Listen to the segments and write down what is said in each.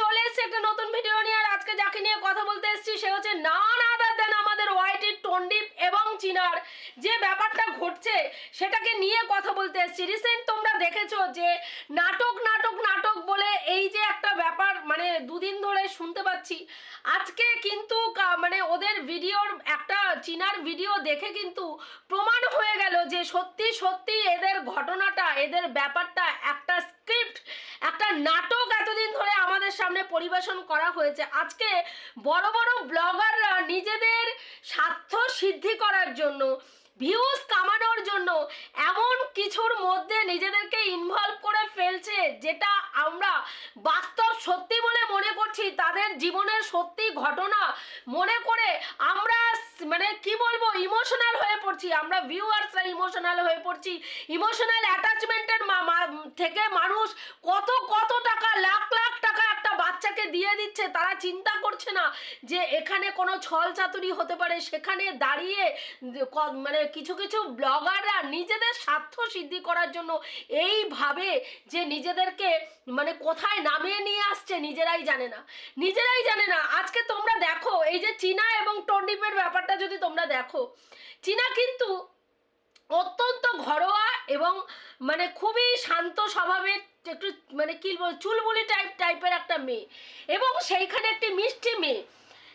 চলে এসেছি একটা নতুন ভিডিও নিয়ে, আর আজকে যাকে নিয়ে কথা বলতে এসেছি, সে হচ্ছে না আদার দেন আমাদের ওয়াইটি টন্ডিপ এবং চিনার যে ব্যাপারটা ঘটছে সেটাকে নিয়ে কথা বলতে এসেছি। রিসেন্ট তোমরা দেখেছ যে নাটক নাটক নাটক বলে এই যে একটা ব্যাপার মানে দুদিন ধরে শুনতে পাচ্ছি। আজকে কিন্তু মানে ওদের ভিডিওর একটা চিনার ভিডিও দেখে কিন্তু প্রমাণ হয়ে গেল যে সত্যি সত্যি এদের ঘটনাটা, এদের ব্যাপারটা একটা স্ক্রিপ্ট একটা নাটক এতদিন ধরে আমাদের সামনে পরিবেশন করা হয়েছে। আজকে বড় বড় ব্লগাররা নিজেদের স্বার্থ সিদ্ধি করার জন্য ভিউজ কামানোর জন্য এমন কিছুর মধ্যে নিজেদেরকে ইনভলভ করে ফেলছে যেটা আমরা বাস্তব সত্যি বলে মনে করছি, তাদের জীবনের সত্যি ঘটনা মনে করে আমরা মানে কি বলব ইমোশনাল হয়ে পড়ছি। আমরা ভিউয়ার্সরা ইমোশনাল হয়ে পড়ছি। ইমোশনাল অ্যাটাচমেন্টের থেকে মানুষ কত কত টাকা, লাখ লাখ টাকা বাচ্চাকে দিয়ে দিচ্ছে, তারা চিন্তা করছে না যে এখানে কোনো ছল চাতুরি হতে পারে। সেখানে দাঁড়িয়ে মানে কিছু কিছু ব্লগাররা নিজেদের স্বার্থ সিদ্ধি করার জন্য এইভাবে যে নিজেদেরকে মানে কোথায় নামিয়ে নিয়ে আসছে, নিজেরাই জানে না। নিজেরাই জানে না। আজকে তোমরা দেখো, এই যে চীনা এবং টন্ডিপের ব্যাপারটা যদি তোমরা দেখো, চীনা কিন্তু অত্যন্ত ঘরোয়া এবং মানে খুবই শান্ত স্বভাবের একটু মানে কি বল, চুলবুলি টাইপ টাইপের একটা মেয়ে। এবং সেইখানে একটি মিষ্টি মেয়ে।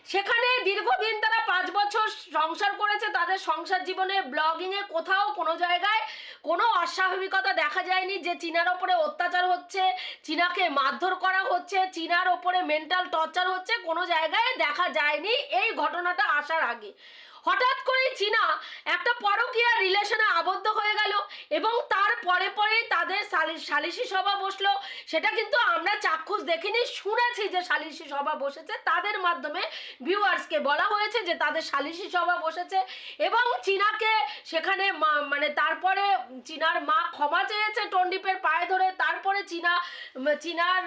সেখানে দীর্ঘদিন তারা পাঁচ বছর সংসার করেছে, তাদের সংসার জীবনে ব্লগিংয়ে কোথাও কোনো জায়গায় কোনো অস্বাভাবিকতা দেখা যায়নি যে চীনার ওপরে অত্যাচার হচ্ছে, চীনাকে মারধর করা হচ্ছে, চীনার ওপরে মেন্টাল টর্চার হচ্ছে, কোনো জায়গায় দেখা যায়নি। এই ঘটনাটা আসার আগে। হঠাৎ করেই চীনা একটা পরকীয়া রিলেশনে আবদ্ধ হয়ে গেল এবং তার পরে পরেই তাদের সালি- সালিশি সভা বসল। সেটা কিন্তু আমরা চাক্ষুষ দেখিনি, শুনেছি যে সালিশি সভা বসেছে। তাদের মাধ্যমে ভিউয়ার্সকে বলা হয়েছে যে তাদের সালিশি সভা বসেছে এবং চীনাকে সেখানে মানে তারপরে চীনার মা ক্ষমা চেয়েছে টন্ডিপের পায়ে ধরে। তারপরে চীনা, চীনার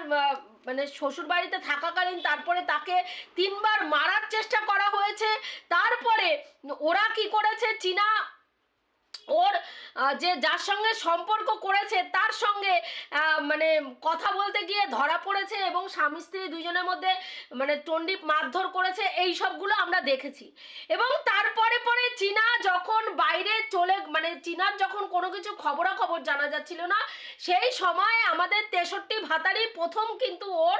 মানে শ্বশুর বাড়িতে থাকাকালীন তারপরে তাকে তিনবার মারার চেষ্টা করা হয়েছে। তারপরে ওরা কি করেছে? চীনা ওর যে যার সঙ্গে সম্পর্ক করেছে, তার সঙ্গে মানে কথা বলতে গিয়ে ধরা পড়েছে এবং স্বামী স্ত্রী দুজনের মধ্যে মানে টন্ডিপ মারধর করেছে, এই সবগুলো আমরা দেখেছি। এবং তারপরে পরে চীনা যখন বাইরে চলে মানে চীনার যখন কোনো কিছু খবরাখবর জানা যাচ্ছিল না, সেই সময় আমাদের তেষট্টি ভাতারি প্রথম কিন্তু ওর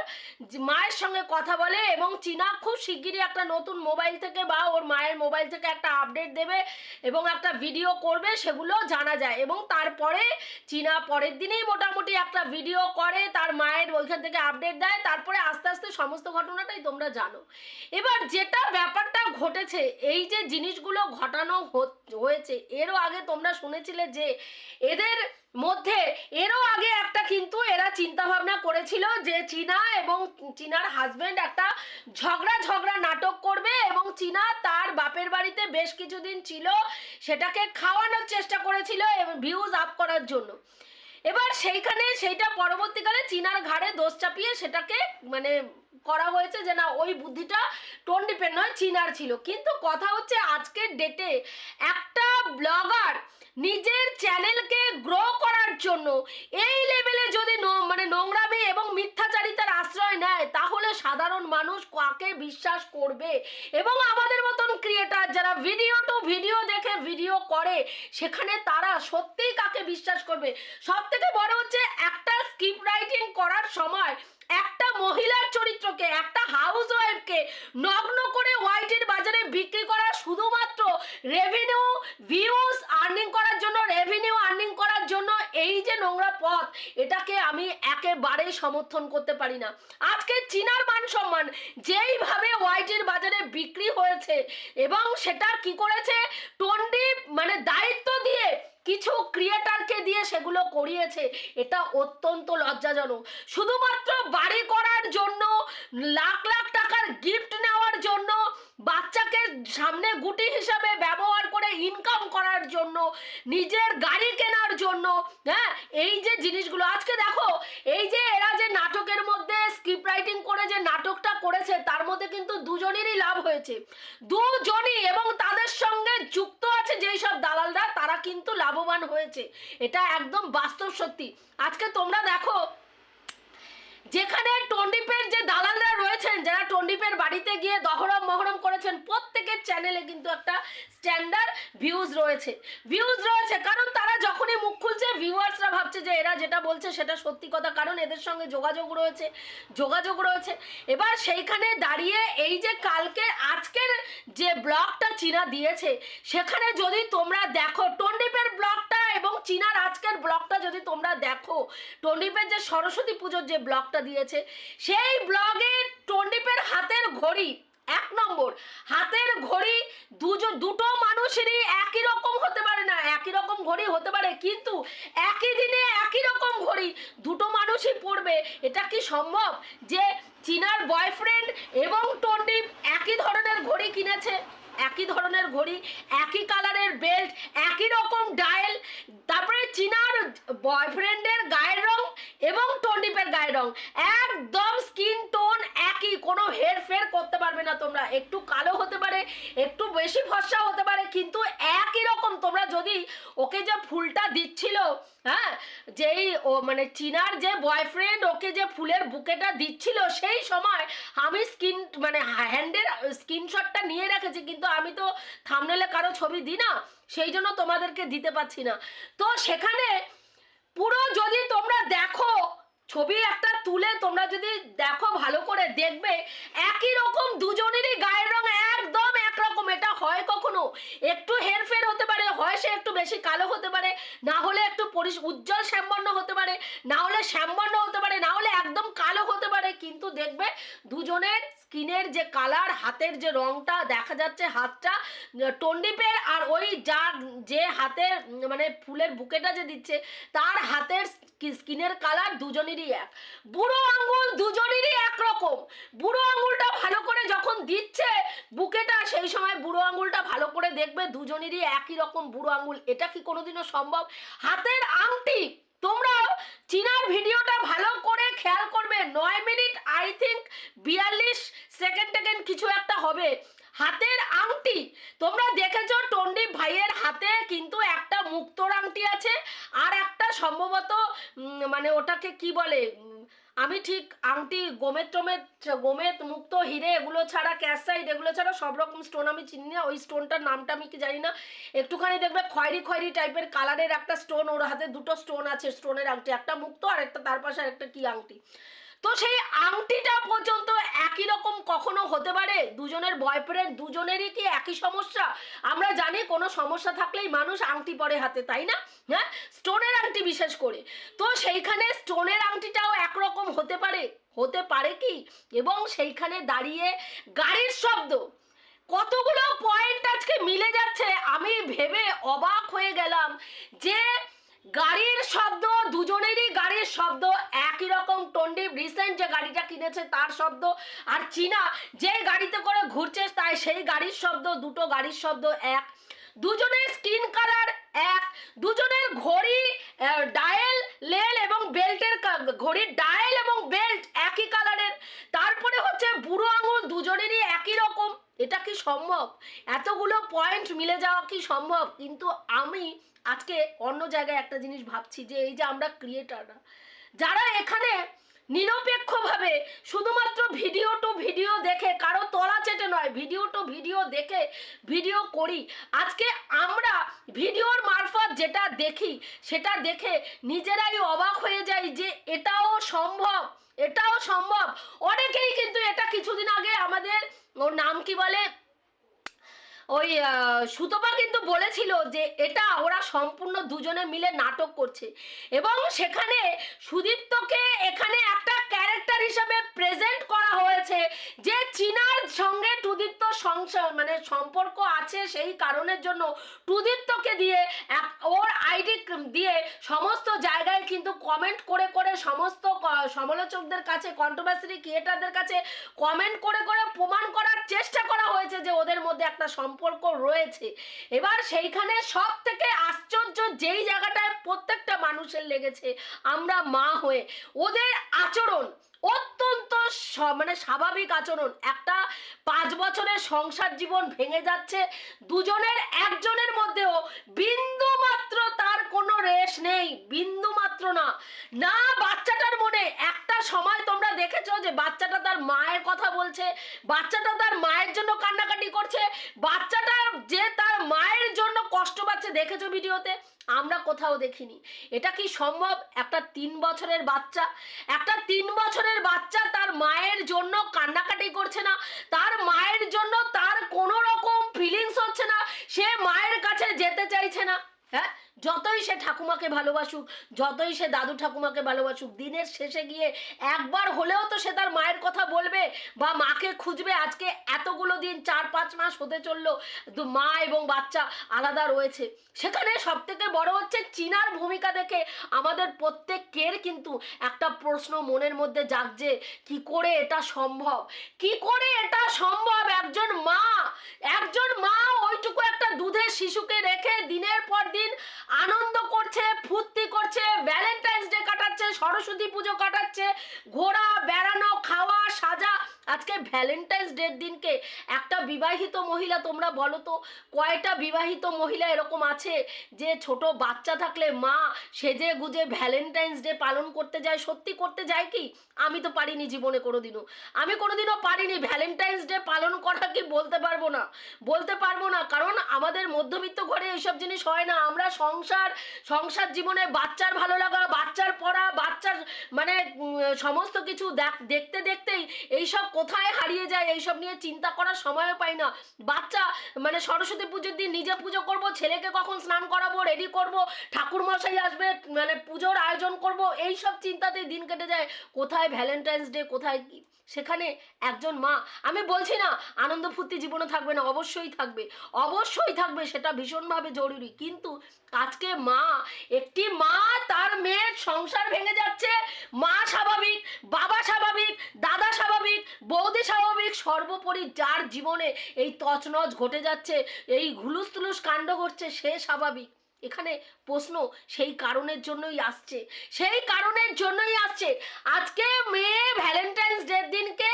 মায়ের সঙ্গে কথা বলে এবং চীনা খুব শিগগিরই একটা নতুন মোবাইল থেকে বা ওর মায়ের মোবাইল থেকে একটা আপডেট দেবে এবং একটা ভিডিও করবে, সেগুলো জানা যায়। এবং তারপরে চীনা পরের দিনেই মোটামুটি একটা ভিডিও করে, তার মায়ের ওইখান থেকে আপডেট দেয়, তারপরে আস্তে আস্তে সমস্ত ঘটনাটাই তোমরা জানো। এবার যেটা ব্যাপারটা ঘটেছে, এই যে জিনিসগুলো ঘটানো হয়েছে, এরও আগে তোমরা শুনেছিলে যে এদের মধ্যে এরও আগে একটা কিন্তু এরা চিন্তা ভাবনা করেছিল যে চীনা এবং চীনার হাজবেন্ড একটা ঝগড়া ঝগড়া নাটক করবে এবং চীনা তার বাপের বাড়িতে বেশ কিছুদিন ছিল, সেটাকে খাওয়ানোর চেষ্টা করেছিল এবং ভিউজ আপ করার জন্য। এবার সেইখানে, সেইটা পরবর্তীকালে চীনার ঘাড়ে দোষ চাপিয়ে সেটাকে মানে করা হয়েছে যে না, ওই বুদ্ধিটা টন্ডিপের নয়, চীনার ছিল। কিন্তু কথা হচ্ছে আজকের ডেটে একটা ব্লগার নিজের চ্যানেলকে গ্রো করার জন্য এই লেভেলে যদি মানে নোংরামি এবং মিথ্যাচারিতার আশ্রয় নেয়, তাহলে সাধারণ মানুষ কাকে বিশ্বাস করবে? এবং আমাদের মতন ক্রিয়েটার যারা ভিডিও টু ভিডিও দেখে ভিডিও করে, সেখানে তারা সত্যিই কাকে বিশ্বাস করবে? সব থেকে বড় হচ্ছে একটা স্ক্রিপ্ট রাইটিং করার সময় মহিলার চরিত্রকে, একটা হাউস ওয়াইফকে নগ্ন করে হোয়াইটের বাজারে বিক্রি করা শুধুমাত্র রেভিনিউ ভিউজ আর্নিং করার জন্য রেভিনিউ আর্নিং করার জন্য এই যে নোংরা পথ, এটাকে আমি একেবারেই সমর্থন করতে পারি না। আজকে চীনার মান সম্মান যেইভাবে হোয়াইটের বাজারে বিক্রি হয়েছে এবং সেটা কি করেছে? টন্ডি মানে দায়িত্ব দিয়ে কিছু ক্রিয়েটারকে দিয়ে সেগুলো করিয়েছে, এটা অত্যন্ত লজ্জাজনক। শুধুমাত্র বাড়ি করার জন্য, লাখ লাখ টাকার গিফট নেওয়ার জন্য, বাচ্চাকে সামনে গুটি হিসাবে ব্যবহার করে ইনকাম করার জন্য, নিজের গাড়ি কেনার জন্য হ্যাঁ? এই যে জিনিসগুলো, আজকে দেখো, এই যে এরা যে নাটকের মধ্যে স্ক্রিপ্ট রাইটিং করে যে নাটকটা করেছে, তার মধ্যে কিন্তু দুজনেরই লাভ হয়েছে। দুজনই এবং তাদের সঙ্গে যুক্ত সব দালালরা তারা কিন্তু লাভবান হয়েছে। এটা একদম বাস্তব সত্যি। আজকে তোমরা দেখো যেখানে টন্ডিপের যে দালাল মহরম করেছেন, প্রত্যেকের চ্যানেলে কিন্তু একটা স্ট্যান্ডার্ড ভিউজ রয়েছে। ভিউজ রয়েছে, কারণ তারা যখনই মুখ খুলছে ভিউয়ার্সরা ভাবছে যে এরা যেটা বলছে সেটা সত্যি কথা, কারণ এদের সঙ্গে যোগাযোগ রয়েছে যোগাযোগ রয়েছে। এবার সেইখানে দাঁড়িয়ে এই যে কালকে আজকের যে ব্লগটা চীনা দিয়েছে, সেখানে যদি তোমরা দেখো, টন্ডিপের ব্লগটা এবং চীনার আজকের ব্লগটা যদি তোমরা দেখো, টন্ডিপের যে সরস্বতী পুজোর যে ব্লগটা দিয়েছে। সেই ব্লগে টন্ডিপের হাতের ঘড়ি, এক নম্বর। হাতের ঘড়ি দুজন, দুটো মানুষেরই একই রকম হতে পারে না, একই রকম ঘড়ি হতে পারে, কিন্তু একই দিনে একই রকম ঘড়ি, দুটো মানুষই পড়বে। এটা কি সম্ভব যে চীনার বয়ফ্রেন্ড এবং টন্ডিপ একই ধরনের ঘড়ি কিনেছে? একই ধরনের ঘড়ি, একই কালারের বেল্ট, একই রকম ডায়েল, তারপরে চীনার বয়ফ্রেন্ডের গায়ের রং এবং টন্ডিপের গায়ের রং। একদম স্কিন টোন একই, কোনো হেরফের করতে পারবে না তোমরা। একটু কালো হতে পারে, একটু বেশি ফর্সা হতে পারে, কিন্তু একই রকম। তোমরা যদি ওকে যে ফুলটা দিচ্ছিল হ্যাঁ যেই ও মানে চিনার যে বয়ফ্রেন্ড ওকে যে ফুলের বুকেটা দিচ্ছিল, সেই সময় আমি স্ক্রিন মানে হ্যান্ডের স্ক্রিনশটটা নিয়ে রেখেছি, কিন্তু আমি তো থামনেলে কারও ছবি দিই না, সেই জন্য তোমাদেরকে দিতে পারছি না। তো সেখানে পুরো যদি তোমরা দেখো ছবি একটা তুলে তোমরা যদি দেখো ভালো করে দেখবে, একই রকম দুজনেরই গায়ের রং একদম একরকম। এটা হয় কখনো? একটু হেরফের হতে পারে, হয় সে একটু বেশি কালো হতে পারে, না হলে একটু পরিস উজ্জ্বল শ্যামবর্ণ হতে পারে, না হলে শ্যামবর্ণ হতে পারে, না হলে একদম কালো হতে পারে, কিন্তু দেখবে দুজনের স্কিনের যে কালার, হাতের যে রংটা দেখা যাচ্ছে হাতটা টন্ডিপের আর ওই যা যে হাতের মানে ফুলের বুকেটা যে দিচ্ছে, তার হাতের স্কিনের কালার দুজনেরই এক। বুড়ো আঙুল দুজনেরই একরকম। বুড়ো আঙুলটা ভালো করে যখন দিচ্ছে বুকেটা, সেই সময় বুড়ো আঙুলটা ভালো করে দেখবে দুজনেরই একই রকম বুড়ো আঙুল। এটা কি কোনোদিনও সম্ভব? হাতের আংটি তোমরা চীনার ভিডিওটা ভালো করে খেয়াল করবে নয় মিনিট আই থিঙ্ক বিয়াল্লিশ সেকেন্ড টেকেন্ড কিছু একটা হবে হাতের আংটি তোমরা দেখেছ টন্ডিপ ভাইয়ের হাতে কিন্তু একটা মুক্তোর আংটি আছে আর একটা সম্ভবত উম, মানে ওটাকে কি বলে? আমি ঠিক আংটি, গোমের টোমের গোমের মুক্ত হিরে এগুলো ছাড়া, ক্যাশ সাইড এগুলো ছাড়া সব রকম স্টোন আমি চিনি না। ওই স্টোনটার নামটা আমি কি জানি না। একটুখানি দেখবে খয়েরি খয়েরি টাইপের কালারের একটা স্টোন ওর হাতে দুটো স্টোন আছে স্টোনের আংটি। একটা মুক্ত আর একটা তার পাশে আর একটা কি আংটি? তো সেই আংটিটা পর্যন্ত একই রকম কখনো হতে পারে? দুজনের বয়ফ্রেন্ড দুজনেরই কি একই সমস্যা? আমরা জানি কোনো সমস্যা থাকলেই মানুষ আংটি পরে হাতে, তাই না? হ্যাঁ? স্টোনের আংটি বিশেষ করে। তো সেইখানে স্টোনের আংটিটাও একরকম হতে পারে? হতে পারে কি? এবং সেইখানে দাঁড়িয়ে গাড়ির শব্দ। কতগুলো পয়েন্ট আজকে মিলে যাচ্ছে, আমি ভেবে অবাক হয়ে গেলাম যে গাড়ির শব্দ, দুজনেরই গাড়ির শব্দ, একই রকম টন্ডিপ রিসেন্ট যে গাড়িটা কিনেছে তার শব্দ। আর চীনা যে গাড়িতে করে ঘুরছে তাই সেই গাড়ির শব্দ, দুটো গাড়ির শব্দ এক। দুজনের স্কিন কালার এক। দুজনের ঘড়ি ডায়েল, লেল এবং বেল্টের ঘড়ির ডায়েল এবং বেল্ট একই কালারের। তারপরে হচ্ছে বুড়ো আঙুল, দুজনেরই একই রকম। এটা কি সম্ভব? এতগুলো পয়েন্ট মিলে যাওয়া কি সম্ভব? কিন্তু আমি আজকে অন্য জায়গায় একটা জিনিস ভাবছি যে এই যে আমরা ক্রিয়েটাররা যারা এখানে নিরপেক্ষভাবে শুধুমাত্র ভিডিও টু ভিডিও দেখে, কারও তলা চেটে নয় ভিডিও টু ভিডিও দেখে ভিডিও করি। আজকে আমরা ভিডিওর মারফত যেটা দেখি, সেটা দেখে নিজেরাই অবাক হয়ে যাই যে এটাও সম্ভব এটাও সম্ভব। অনেকেই কিন্তু এটা কিছুদিন আগে আমাদের ওর নাম কি বলে? ওই সুতপা কিন্তু বলেছিল যে এটা ওরা সম্পূর্ণ দুজনে মিলে নাটক করছে। এবং সেখানে সুদীপ্তকে এখানে একটা ক্যারেক্টার হিসাবে প্রেজেন্ট করা হয়েছে যে চীনার সঙ্গে টুদীপ্ত সংসার মানে সম্পর্ক আছে সেই কারণের জন্য টুদীপ্তকে দিয়ে ওর আইডি দিয়ে সমস্ত জায়গায় কিন্তু কমেন্ট করে করে সমস্ত সমালোচকদের কাছে কন্ট্রোভার্সি ক্রিয়েটারদের কাছে কমেন্ট করে করে প্রমাণ করার চেষ্টা করা হয়েছে যে ওদের মধ্যে একটা সম্পর্ক রয়েছে। এবার সেইখানে সব থেকে আশ্চর্য যেই জায়গাটায় প্রত্যেকটা মানুষের লেগেছে, আমরা মা হয়ে। ওদের আচরণ অত্যন্ত মানে স্বাভাবিক আচরণ। একটা পাঁচ বছরের সংসার জীবন ভেঙে যাচ্ছে, দুজনের একজনের মধ্যেও বিন্দু মাত্র তার কোনো রেশ নেই বিন্দু মাত্র না। না, বাচ্চাটার মনে একটা সময় তোমরা দেখেছ যে বাচ্চাটা তার মায়ের কথা বলছে, বাচ্চাটা তার মায়ের জন্য কান্নাকাটি করছে, বাচ্চাটা যে তার মায়ের জন্য কষ্ট পাচ্ছে, দেখেছ ভিডিওতে? আমরা কোথাও দেখিনি। এটা কি সম্ভব? একটা তিন বছরের বাচ্চা? একটা তিন বছরের বাচ্চা তার মায়ের জন্য কান্নাকাটি করছে না? তার মায়ের জন্য তার কোনো রকম ফিলিংস হচ্ছে না? সে মায়ের কাছে যেতে চাইছে না। হ্যাঁ? যতই সে ঠাকুমাকে ভালোবাসুক, যতই সে দাদু ঠাকুমাকে ভালোবাসুক, দিনের শেষে গিয়ে একবার হলেও তো সে তার মায়ের কথা বলবে বা মাকে খুঁজবে। আজকে এতগুলো দিন, চার পাঁচ মাস হতে চলল মা এবং বাচ্চা আলাদা রয়েছে। সেখানে সব থেকে বড় হচ্ছে চীনার ভূমিকা দেখে আমাদের প্রত্যেকের কিন্তু একটা প্রশ্ন মনের মধ্যে জাগছে, কি করে এটা সম্ভব? কি করে এটা সম্ভব? একজন মা একজন মা ওইটুকু একটা দুধের শিশুকে রেখে দিনের পর দিন আনন্দ করছে ফুর্তি করছে ভ্যালেন্টাইন্স ডে কাটাচ্ছে সরস্বতী পুজো কাটাচ্ছে ঘোরা বেড়ানো খাওয়া সাজা আজকে ভ্যালেন্টাইন্স ডের দিনকে একটা বিবাহিত মহিলা তোমরা বলো তো, কয়টা বিবাহিত মহিলা এরকম আছে যে ছোট বাচ্চা থাকলে মা সেজে গুজে ভ্যালেন্টাইন্স ডে পালন করতে যায়, সত্যি করতে যায় কি? আমি তো পারিনি জীবনে কোনোদিনও। আমি কোনোদিনও পারিনি ভ্যালেন্টাইন্স ডে পালন করা কি বলতে পারব না। বলতে পারব না, কারণ আমাদের মধ্যবিত্ত ঘরে এইসব জিনিস হয় না। আমরা সংসার সংসার জীবনে বাচ্চার ভালো লাগা, বাচ্চার পড়া, বাচ্চার মানে সমস্ত কিছু দেখ- দেখতে দেখতেই এইসব কোথায় হারিয়ে যায় এইসব নিয়ে চিন্তা করার সময়ও পাই না। বাচ্চা মানে সরস্বতী পুজোর দিন নিজে পুজো করব, ছেলেকে কখন স্নান করাবো রেডি করব ঠাকুর মশাই আসবে মানে পুজোর আয়োজন করব এই সব চিন্তাতেই দিন কেটে যায়। কোথায় ভ্যালেন্টাইন্স ডে কোথায় কি? সেখানে একজন মা, আমি বলছি না, আনন্দ ফুর্তি জীবনে থাকবে না, অবশ্যই থাকবে। অবশ্যই থাকবে, সেটা ভীষণভাবে জরুরি। কিন্তু আজকে মা, একটি মা, তার মেয়ের সংসার ভেঙে যাচ্ছে মা স্বাভাবিক বাবা স্বাভাবিক দাদা স্বাভাবিক বৌদি স্বাভাবিক সর্বোপরি যার জীবনে এই তছনছ ঘটে যাচ্ছে, এই ঘুলুস তুলুস কাণ্ড ঘটছে, সে স্বাভাবিক। এখানে প্রশ্ন, সেই কারণের জন্যই আসছে। সেই কারণের জন্যই আসছে। আজকে মেয়ে ভ্যালেন্টাইন্স ডের দিনকে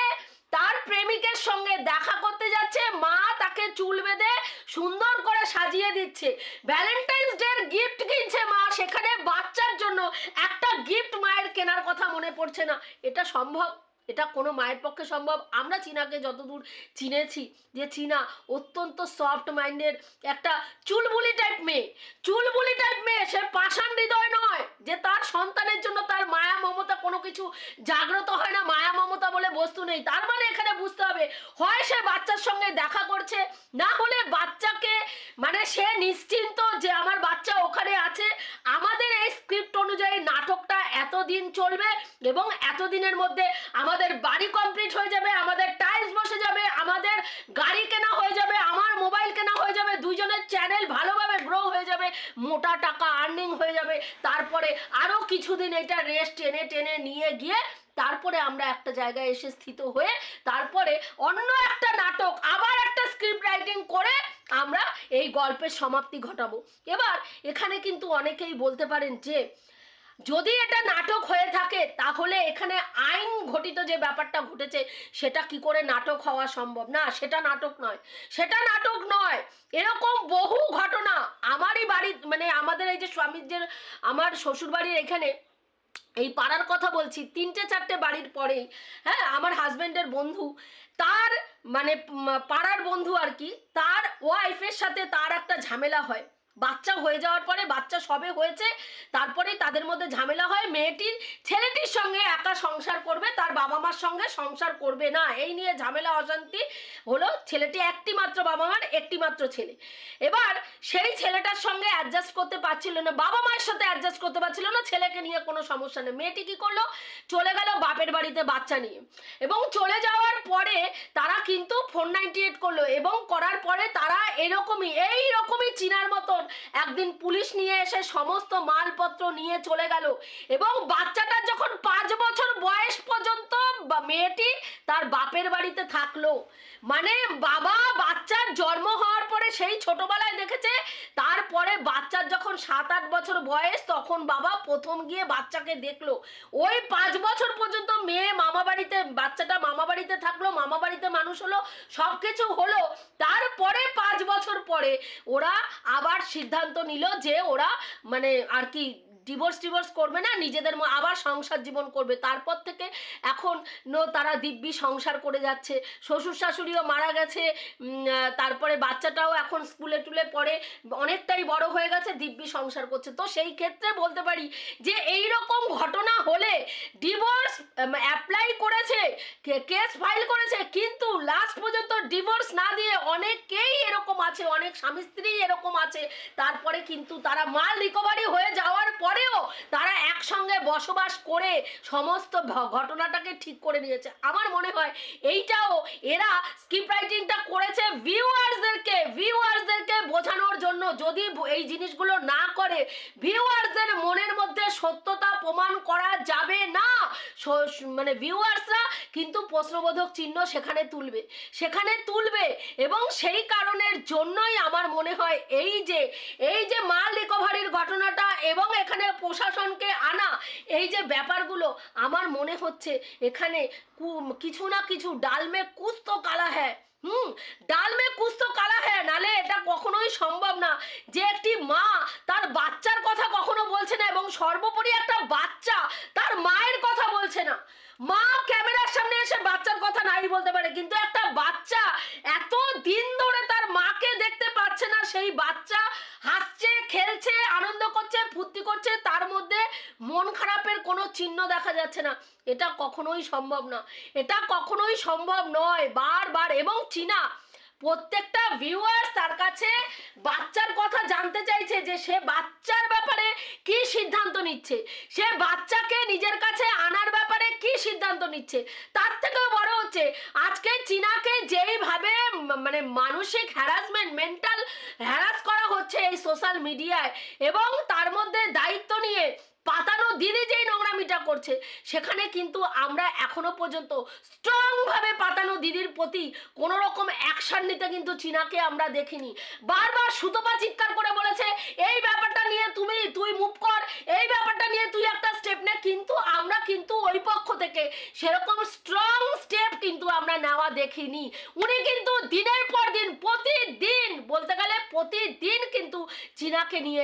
তার প্রেমিকের সঙ্গে দেখা করতে যাচ্ছে। মা তাকে চুল বেঁধে সুন্দর করে সাজিয়ে দিচ্ছে। ভ্যালেন্টাইন্স ডের গিফট কিনছে মা। সেখানে বাচ্চার জন্য একটা গিফট মায়ের কেনার কথা মনে পড়ছে না। এটা সম্ভব? এটা কোনো মায়ের পক্ষে সম্ভব। আমরা চীনাকে যতদূর চিনেছি যে চীনা অত্যন্ত সফট মাইন্ডের একটা চুলবুলি টাইপ মেয়ে। চুলবুলি টাইপ মেয়ে, সে পাষাণ হৃদয় নয় যে তার সন্তানের জন্য তার মায়া মমতা কোনো কিছু জাগ্রত হয় না। মায়া মমতা বলে বস্তু নেই। তার মানে এখানে বুঝতে হবে, হয় সে বাচ্চার সঙ্গে দেখা করছে, না হলে বাচ্চাকে মানে সে নিশ্চিন্ত যে আমার বাচ্চা ওখানে আছে। আমাদের এই স্ক্রিপ্ট অনুযায়ী নাটকটা এতদিন চলবে এবং এতদিনের মধ্যে আমাদের বাড়ি কমপ্লিট হয়ে যাবে, আমাদের টাইলস বসে যাবে, আমাদের গাড়ি কেনা হয়ে যাবে, আমার মোবাইল কেনা হয়ে যাবে, দুজনের চ্যানেল ভালোভাবে গ্রো হয়ে যাবে, মোটা টাকা আর্নিং হয়ে যাবে। তারপরে আরও কিছুদিন এটা রেস্ট টেনে টেনে নিয়ে গিয়ে তারপরে আমরা একটা জায়গায় এসে স্থিত হয়ে তারপরে অন্য একটা নাটক, আবার একটা স্ক্রিপ্ট রাইটিং করে আমরা এই গল্পের সমাপ্তি ঘটাবো। এবার এখানে কিন্তু অনেকেই বলতে পারেন যে, যদি এটা নাটক হয়ে থাকে, তাহলে এখানে আইন ঘটিত যে ব্যাপারটা ঘটেছে, সেটা কি করে নাটক হওয়া সম্ভব? না, সেটা নাটক নয়। সেটা নাটক নয়। এরকম বহু ঘটনা আমারই বাড়ি মানে আমাদের এই যে স্বামীর যে, আমার শ্বশুরবাড়ির এখানে এই পাড়ার কথা বলছি, তিনটে চারটে বাড়ির পরেই হ্যাঁ আমার হাজবেন্ডের বন্ধু, তার মানে পাড়ার বন্ধু আর কি, তার ওয়াইফের সাথে তার একটা ঝামেলা হয়। বাচ্চা হয়ে যাওয়ার পরে বাচ্চা সবে হয়েছে, তারপরেই তাদের মধ্যে ঝামেলা হয়, মেয়েটির ছেলেটির সঙ্গে একা সংসার করবে, তার বাবা মার সঙ্গে সংসার করবে না। এই নিয়ে ঝামেলা, অশান্তি হলো ছেলেটি একটি মাত্র বাবা মার একটি মাত্র ছেলে। এবার সেই ছেলেটার সঙ্গে অ্যাডজাস্ট করতে পারছিল না বাবা মায়ের সাথে অ্যাডজাস্ট করতে পারছিল না, ছেলেকে নিয়ে কোনো সমস্যা নেই। মেয়েটি কি করল? চলে গেল বাপের বাড়িতে বাচ্চা নিয়ে। এবং চলে যাওয়ার পরে তারা কিন্তু ফোর নাইনটি এইট করল এবং করার পরে তারা এরকমই এই রকমই চিনার মতন একদিন পুলিশ নিয়ে এসে সমস্ত মালপত্র নিয়ে চলে গেল। এবং বাচ্চাটা যখন পাঁচ বছর বয়স পর্যন্ত মেয়েটি তার বাপের বাড়িতে থাকল। মানে বাবা বাচ্চার জন্ম হওয়ার পরে সেই ছোটবেলায় দেখেছে, তারপরে বাচ্চার যখন সাত আট বছর বয়স, তখন বাবা প্রথম গিয়ে বাচ্চাকে দেখল। ওই পাঁচ বছর পর্যন্ত মেয়ে মামা বাড়িতে, বাচ্চাটা মামা বাড়িতে থাকল, মামা বাড়িতে মানুষ হলো সব কিছু হলো। তারপরে পাঁচ বছর পরে ওরা আবার সিদ্ধান্ত নিল যে ওরা মানে আর কি ডিভোর্স টিভোর্স করবে না, নিজেদের আবার সংসার জীবন করবে। তারপর থেকে এখন তারা দিব্যি সংসার করে যাচ্ছে। শ্বশুর শাশুড়িও মারা গেছে তারপরে বাচ্চাটাও এখন স্কুলে টুলে পড়ে, অনেকটাই বড় হয়ে গেছে, দিব্যি সংসার করছে। তো সেই ক্ষেত্রে বলতে পারি যে এই রকম ঘটনা হলে ডিভোর্স অ্যাপ্লাই করেছে কেস ফাইল করেছে, কিন্তু লাস্ট পর্যন্ত ডিভোর্স না দিয়ে অনেকেই এরকম আছে, অনেক স্বামী স্ত্রী এরকম আছে। তারপরে কিন্তু তারা মাল রিকভারি হয়ে যাওয়ার পরেও তারা একসঙ্গে বসবাস করে সমস্ত ঘটনাটাকে ঠিক করে নিয়েছে। আমার মনে হয় এইটাও এরা স্ক্রিপ্ট রাইটিংটা করেছে ভিউয়ার্সদেরকে ভিউয়ার্সদেরকে বোঝানোর জন্য। যদি এই জিনিসগুলো না করে ভিউয়ার্সদের মনের মধ্যে সত্যতা প্রমাণ করা যাবে না। মানে ভিউয়ার্সরা কিন্তু প্রশ্নবোধক চিহ্ন সেখানে তুলবে। সেখানে তুলবে এবং সেই কারণের জন্যই আমার মনে হয় এই যে এই যে মাল রিকভারির ঘটনাটা এবং এখানে প্রশাসনকে আনা। এই যে ব্যাপারগুলো, আমার মনে হচ্ছে এখানে কিছু না কিছু ডালমে কুস্ত কালা হ্যাঁ হুম, ডালমে কুস্ত কালা হ্যাঁ নালে এটা কখনোই সম্ভব না। যে একটি মা, তার বাচ্চার কথা কখনো বলছে না এবং সর্বোপরি একটা বাচ্চা, তার মায়ের কথা বলছে না। মা ক্যামেরার সামনে এসে বাচ্চার কথা নাই বলতে পারে, কিন্তু একটা বাচ্চা এত দিন ধরে তার মাকে দেখতে পাচ্ছে না, সেই বাচ্চা হাসছে, খেলছে, আনন্দ করছে, ফুর্তি করছে, তার মধ্যে মন খারাপের কোনো চিহ্ন দেখা যাচ্ছে না। এটা কখনোই সম্ভব না। এটা কখনোই সম্ভব নয়। বারবার এবং চীনা প্রত্যেকটা ভিউয়ার্স তার কাছে বাচ্চার কথা জানতে চাইছে যে সে বাচ্চার ব্যাপারে কি সিদ্ধান্ত নিচ্ছে? সে বাচ্চাকে নিজের কাছে আনার ব্যাপারে কি সিদ্ধান্ত নিচ্ছে? তার থেকেও বড় হচ্ছে, আজকে চীনাকে যেইভাবে মানে মানসিক হ্যারাসমেন্ট মেন্টাল হ্যারাস করা হচ্ছে এই সোশ্যাল মিডিয়ায় এবং তার মধ্যে দায়িত্ব নিয়ে পাতানো দিদি যেই নোংরামিটা করছে, সেখানে কিন্তু আমরা এখনও পর্যন্ত স্ট্রং ভাবে পাতানো দিদির প্রতি কোনো রকম অ্যাকশন নিতে কিন্তু চীনাকে আমরা দেখিনি। বারবার সুতপা চিৎকার করে বলেছে, এই ব্যাপারটা নিয়ে তুমি, তুই মুভ কর, এই ব্যাপারটা নিয়ে তুই একটা স্টেপ নে। কিন্তু আমরা কিন্তু ওই পক্ষ থেকে সেরকম স্ট্রং স্টেপ কিন্তু আমরা নেওয়া দেখিনি। উনি কিন্তু দিনের পর দিন, প্রতিদিন, বলতে গেলে প্রতিদিন কিন্তু চীনাকে নিয়ে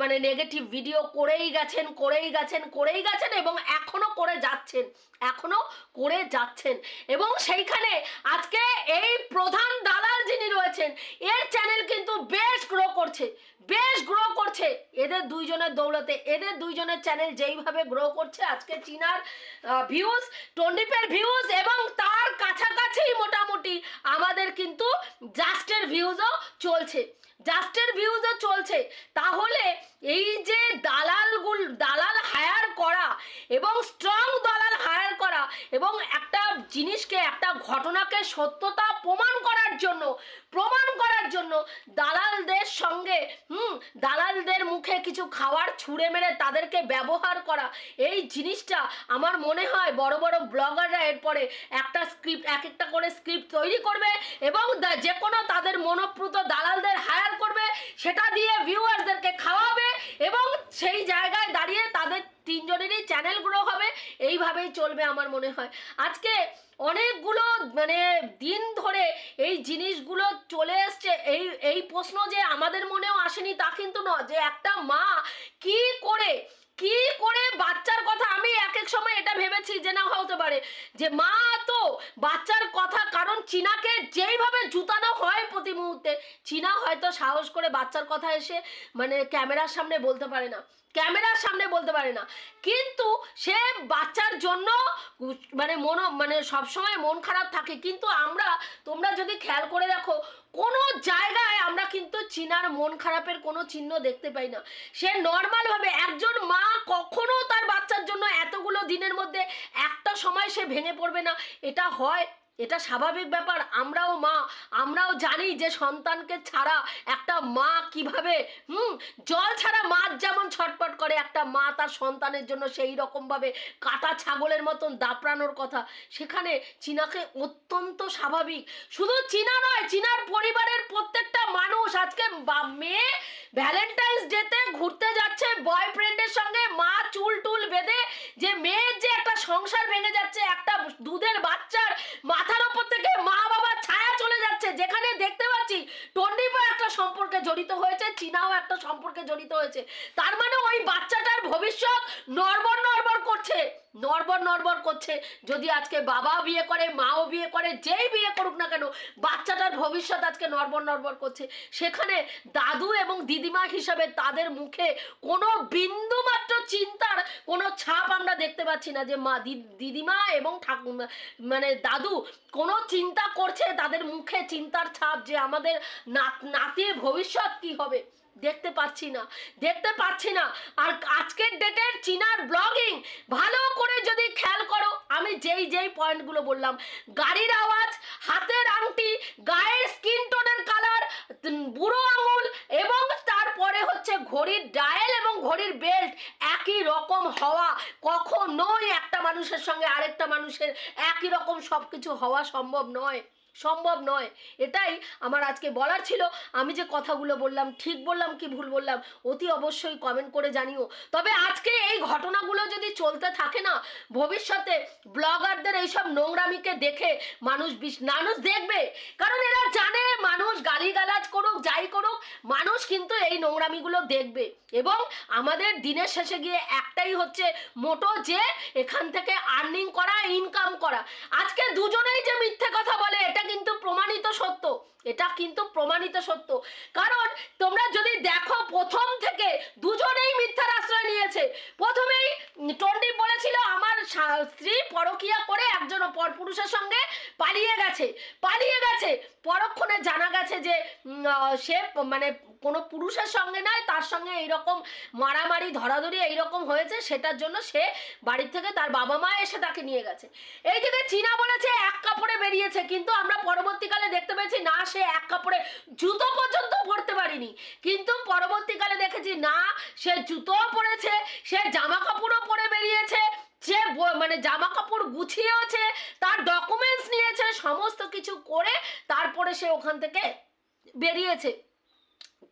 মানে নেগেটিভ ভিডিও করেই গেছেন করেই গেছেন করেই গেছেন এবং এখনও করে যাচ্ছেন, এখনও করে যাচ্ছেন। এবং সেইখানে আজকে এই প্রধান দালাল যিনি রয়েছেন, এর চ্যানেল কিন্তু বেশ গ্রো করছে, বেশ গ্রো করছে। এদের দুইজনের দৌলতে, এদের দুইজনের চ্যানেল যেইভাবে গ্রো করছে, আজকে চীনার ভিউজ টন্ডিপের ভিউজ এবং তার কাছাকাছি মোটামুটি আমাদের কিন্তু জাস্টের ভিউজও চলছে। জাস্টের ভিউজও চলছে। তাহলে এই যে দালালগুল, দালাল হায়ার করা এবং স্ট্রং দালাল হায়ার করা এবং একটা জিনিসকে, একটা ঘটনাকে সত্যতা প্রমাণ করার জন্য, প্রমাণ করার জন্য দালালদের সঙ্গে, হুম, দালালদের মুখে কিছু খাবার ছুঁড়ে মেরে তাদেরকে ব্যবহার করা, এই জিনিসটা আমার মনে হয় বড় বড় ব্লগাররা এরপরে একটা স্ক্রিপ্ট এক একটা করে স্ক্রিপ্ট তৈরি করবে এবং যে কোনো তাদের মনোপ্রুত করবে সেটা দিয়ে ভিউয়ার্সদেরকে খাওয়াবে এবং সেই জায়গায় দাঁড়িয়ে তাদের তিনজনেরই চ্যানেল গ্রো হবে। এইভাবেই চলবে আমার মনে হয়। আজকে অনেকগুলো মানে দিন ধরে এই জিনিসগুলো চলে এসছে। এই এই প্রশ্ন যে আমাদের মনেও আসেনি তা কিন্তু নয় যে একটা মা কি করে কি করে বাচ্চার কথা? আমি এক এক সময় এটা ভেবেছি যে না, হতে পারে। যে মা তো বাচ্চার কথা, কারণ চীনাকে যেইভাবে জুতানো হয় প্রতি মুহূর্তে, চীনা হয়তো সাহস করে বাচ্চার কথা এসে মানে ক্যামেরার সামনে বলতে পারে না। ক্যামেরার সামনে বলতে পারে না। কিন্তু সে বাচ্চার জন্য মানে মন মানে সবসময় মন খারাপ থাকে। কিন্তু আমরা, তোমরা যদি খেয়াল করে দেখো কোনো জায়গায় আমরা কিন্তু চিনার মন খারাপের কোনো চিহ্ন দেখতে পাই না। সে নর্মালভাবে একজন মা কখনো তার বাচ্চার জন্য এতগুলো দিনের মধ্যে একটা সময় সে ভেঙে পড়বে না। এটা হয় এটা স্বাভাবিক ব্যাপার, আমরাও মা, আমরাও জানি যে সন্তানকে ছাড়া একটা মা কীভাবে, হুম, জল ছাড়া মাছ যেমন ছটপট করে, একটা মা তার সন্তানের জন্য সেই রকমভাবে কাটা ছাগলের মতন দাপড়ানোর কথা। সেখানে চীনাকে অত্যন্ত স্বাভাবিক। শুধু চীনা নয়, চীনার পরিবারের প্রত্যেকটা মানুষ আজকে মেয়ে ভ্যালেন্টাইন্স ডেতে ঘুরতে যাচ্ছে, বয়ফ্রেন্ডের সঙ্গে মা চুল টুল বেঁধে, যে মেয়ের যে একটা সংসার ভেঙে যাচ্ছে, একটা দুধের বাচ্চার মাথার উপর থেকে মা বাবার ছায়া চলে যাচ্ছে। যেখানে দেখতে পাচ্ছি টন্ডিপা একটা সম্পর্কে জড়িত হয়েছে, চীনাও একটা সম্পর্কে জড়িত হয়েছে। তার মানে ওই বাচ্চাটার ভবিষ্যৎ নরবর্ণ করছে, নড়বড় নড়বড় করছে। যদি আজকে বাবা বিয়ে করে, মাও বিয়ে করে, যেই বিয়ে করুক না কেন, বাচ্চাটার ভবিষ্যৎ আজকে নড়বড় নড়বড় করছে। সেখানে দাদু এবং দিদিমা হিসাবে তাদের মুখে কোনো বিন্দু মাত্র চিন্তার কোনো ছাপ আমরা দেখতে পাচ্ছি না যে মা দিদিমা এবং ঠাকুমা মানে দাদু কোনো চিন্তা করছে তাদের মুখে চিন্তার ছাপ যে আমাদের নাত, নাতির ভবিষ্যৎ কি হবে। দেখতে পাচ্ছি না, দেখতে পাচ্ছি না। আর আজকের ডেটের চীনার ব্লগিং ভালো করে যদি খেয়াল করো, আমি যেই যেই পয়েন্টগুলো বললাম, গাড়ির আওয়াজ, হাতের আংটি, গায়ের স্কিন টোনের কালার বুড়ো আঙুল, এবং তারপরে হচ্ছে ঘড়ির ডায়েল এবং ঘড়ির বেল্ট একই রকম হওয়া। কখনোই একটা মানুষের সঙ্গে আরেকটা মানুষের একই রকম সব কিছু হওয়া সম্ভব নয়। সম্ভব নয়। এটাই আমার আজকে বলার ছিল। আমি যে কথাগুলো বললাম, ঠিক বললাম কি ভুল বললাম, অতি অবশ্যই কমেন্ট করে জানিও। তবে আজকে এই ঘটনাগুলো যদি চলতে থাকে না, ভবিষ্যতে ব্লগারদের এইসব নোংরামিকে দেখে মানুষ মানুষ দেখবে। কারণ এরা জানে, মানুষ গালিগালাজ করুক, যাই করুক, মানুষ কিন্তু এই নোংরামিগুলো দেখবে। এবং আমাদের দিনের শেষে গিয়ে একটাই হচ্ছে মোটো যে এখান থেকে আর্নিং করা ইনকাম করা। আজকে দুজনেই যে মিথ্যে কথা বলে, এটা কিন্তু প্রমাণিত সত্য। এটা কিন্তু প্রমাণিত সত্য। কারণ তোমরা যদি দেখো, প্রথম থেকে দুজনেই মিথ্যার আশ্রয় নিয়েছে। প্রথমেই টন্ডি বলেছিল, আমার স্ত্রী পরকিয়া করে একজন পরপুরুষের সঙ্গে পালিয়ে গেছে। পালিয়ে গেছে। পরক্ষণে জানা গেছে যে সে মানে কোনো পুরুষের সঙ্গে নয়, তার সঙ্গে এইরকম মারামারি, ধরাধরি এইরকম হয়েছে। সেটার জন্য সে বাড়ির থেকে তার বাবা মা এসে তাকে নিয়ে গেছে। এই এইদিকে চীনা বলেছে, এক কাপড়ে বেরিয়েছে। কিন্তু আমরা পরবর্তীকালে দেখতে পেয়েছি, না, সে এক কাপড়ে জুতো পর্যন্ত পরতে পারিনি। কিন্তু পরবর্তীকালে দেখেছি, না, সে জুতোও পরেছে, সে জামা কাপড়ও পরে বেরিয়েছে যে মানে জামা কাপড় গুছিয়েওছে, তার ডকুমেন্টস নিয়েছে, সমস্ত কিছু করে তারপরে সে ওখান থেকে বেরিয়েছে।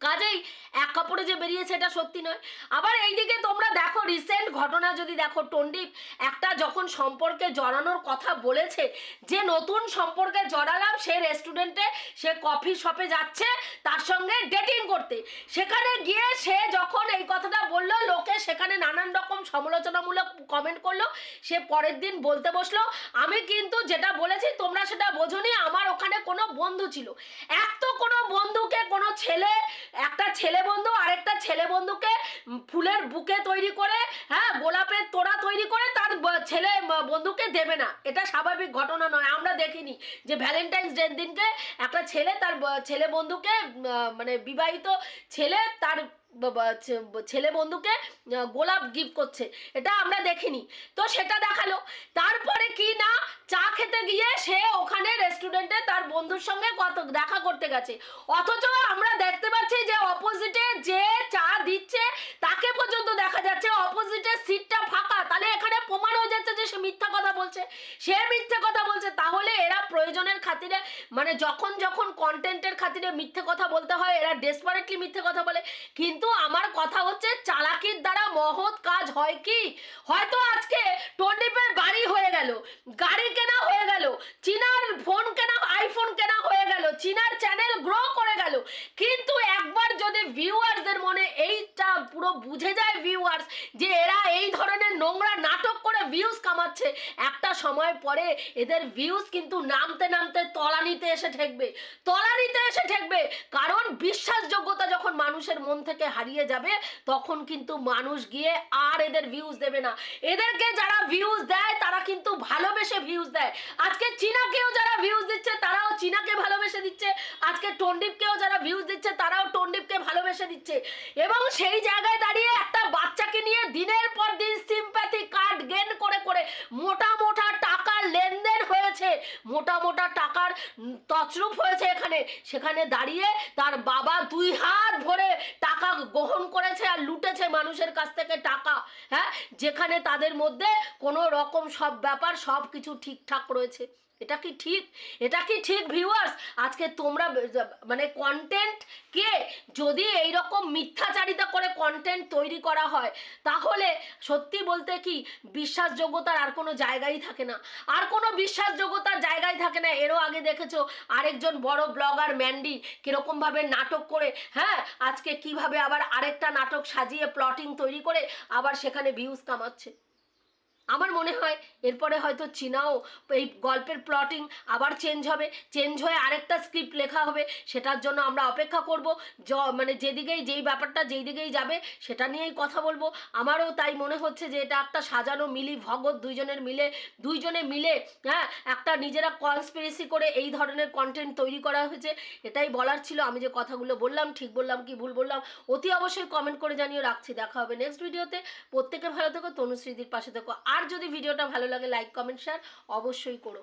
কাজেই এক কাপড়ে যে বেরিয়েছে এটা সত্যি নয়। আবার এইদিকে তোমরা দেখো রিসেন্ট ঘটনা যদি দেখো টন্ডিপ একটা যখন সম্পর্কে জড়ানোর কথা বলেছে, যে নতুন সম্পর্কে জড়ালাম সে রেস্টুরেন্টে সে কফি শপে যাচ্ছে, তার সঙ্গে ডেটিং করতে। সেখানে গিয়ে সে যখন এই কথাটা বলল, লোকে সেখানে নানান রকম সমালোচনামূলক কমেন্ট করল, সে পরের দিন বলতে বসল, আমি কিন্তু যেটা বলেছি, তোমরা সেটা বোঝোনি, আমার ওখানে কোনো বন্ধু ছিল। এক তো কোনো বন্ধুকে কোনো ছেলে একটা ছেলে বন্ধু আরেকটা ছেলে বন্ধুকে ফুলের বুকে তৈরি করে হ্যাঁ গোলাপের তোড়া তৈরি করে তার ছেলে বন্ধুকে দেবে না। এটা স্বাভাবিক ঘটনা নয়, আমরা দেখিনি যে ভ্যালেন্টাইন্স ডে দিনকে একটা ছেলে তার ছেলে বন্ধুকে মানে বিবাহিত ছেলে তার ছেলে বন্ধুকে গোলাপ গিফট করছে। এটা আমরা দেখিনি। তো সেটা দেখাল। তারপরে কি না, চা খেতে গিয়ে সে ওখানে রেস্টুরেন্টে তার বন্ধুর সঙ্গে কত, দেখা করতে গেছে। অথচ আমরা দেখতে পাচ্ছি যে অপোজিটে যে চা দিচ্ছে, তাকে পর্যন্ত দেখা যাচ্ছে। অপোজিটের সিটটা ফাঁকা। তাহলে এখানে প্রমাণ হয়ে যাচ্ছে যে সে মিথ্যা কথা বলছে। সে মিথ্যে কথা বলছে। তাহলে এরা প্রয়োজনের খাতিরে মানে যখন যখন কন্টেন্টের খাতিরে মিথ্যে কথা বলতে হয়, এরা ডেসপারেটলি মিথ্যে কথা বলে। কিন্তু কথা হচ্ছে, চালাকির দ্বারা মহৎ কাজ হয় কি? হয়তো আজকে টন্ডিপের বাড়ি হয়ে গেল, গাড়ি কেনা হয়ে গেল, চীনার ফোন কেনা আইফোন কেনা হয়ে গেল, চীনার চ্যানেল গ্রো করে গেল। কিন্তু ভিউয়ার্সদের মনে এইটা পুরো বুঝে যায় ভিউয়ার্স যে এরা এই ধরনের নোংরা নাটক করে ভিউজ কামাচ্ছে। একটা সময় পরে এদের ভিউজ কিন্তু নামতে নামতে তলানিতে এসে ঠেকবে। তলানিতে এসে ঠেকবে। কারণ বিশ্বাসযোগ্যতা যখন মানুষের মন থেকে হারিয়ে যাবে, তখন কিন্তু মানুষ গিয়ে আর এদের ভিউজ দেবে না। এদেরকে যারা ভিউজ দেয়, তারা কিন্তু ভালোবেসে ভিউজ দেয়। আজকে চীনাকেও যারা ভিউজ দিচ্ছে, তারাও চীনাকে ভালোবেসে দিচ্ছে। আজকে টন্ডিপকেও যারা ভিউজ দিচ্ছে, তারাও টন্ডিপকে ভালোবেসে দিচ্ছে। এবং সেই জায়গায় দাঁড়িয়ে একটা বাচ্চাকে নিয়ে দিনের পর দিন সিম্প্যাথি কার্ড গেন করে করে মোটা মোটা টাকার লেনদেন হয়েছে। মোটা মোটা টাকার তছরূপ হয়েছে এখানে। সেখানে দাঁড়িয়ে তার বাবা দুই হাত ভরে টাকা গ্রহণ করেছে আর লুটেছে মানুষের কাছ থেকে টাকা। হ্যাঁ? যেখানে তাদের মধ্যে কোনো রকম সব ব্যাপার, সব কিছু ঠিকঠাক রয়েছে। এটা কি ঠিক? এটা কি ঠিক ভিউয়ার্স আজকে তোমরা মানে কন্টেন্ট কে যদি এই রকম মিথ্যাচারিতা করে কন্টেন্ট তৈরি করা হয়, তাহলে সত্যি বলতে কি বিশ্বাসযোগ্যতার আর কোনো জায়গাই থাকে না। আর কোনো বিশ্বাসযোগ্যতা তার জায়গায় থাকে না। এরও আগে দেখেছ, আরেকজন বড় ব্লগার ম্যান্ডি কিরকমভাবে নাটক করে হ্যাঁ? আজকে কীভাবে আবার আরেকটা নাটক সাজিয়ে প্লটিং তৈরি করে, আবার সেখানে ভিউজ কামাচ্ছে। আমার মনে হয় এরপরে হয়তো চীনাও এই গল্পের প্লটিং আবার চেঞ্জ হবে চেঞ্জ হয়ে আরেকটা স্ক্রিপ্ট লেখা হবে, সেটার জন্য আমরা অপেক্ষা করব, জ মানে যেদিকেই যেই ব্যাপারটা যেই দিকেই যাবে সেটা নিয়েই কথা বলব। আমারও তাই মনে হচ্ছে যে এটা একটা সাজানো মিলি ভগৎ দুইজনের মিলে, দুইজনে মিলে হ্যাঁ একটা নিজেরা কনস্পিরেসি করে এই ধরনের কন্টেন্ট তৈরি করা হয়েছে, এটাই বলার ছিল। আমি যে কথাগুলো বললাম, ঠিক বললাম কি ভুল বললাম, অতি অবশ্যই কমেন্ট করে জানিয়ে রাখছি, দেখা হবে নেক্সট ভিডিওতে প্রত্যেকে ভালো থেকো তনুশ্রীদির পাশে থেকো। আর যদি ভিডিওটা ভালো লাগে লাইক কমেন্ট শেয়ার অবশ্যই করো।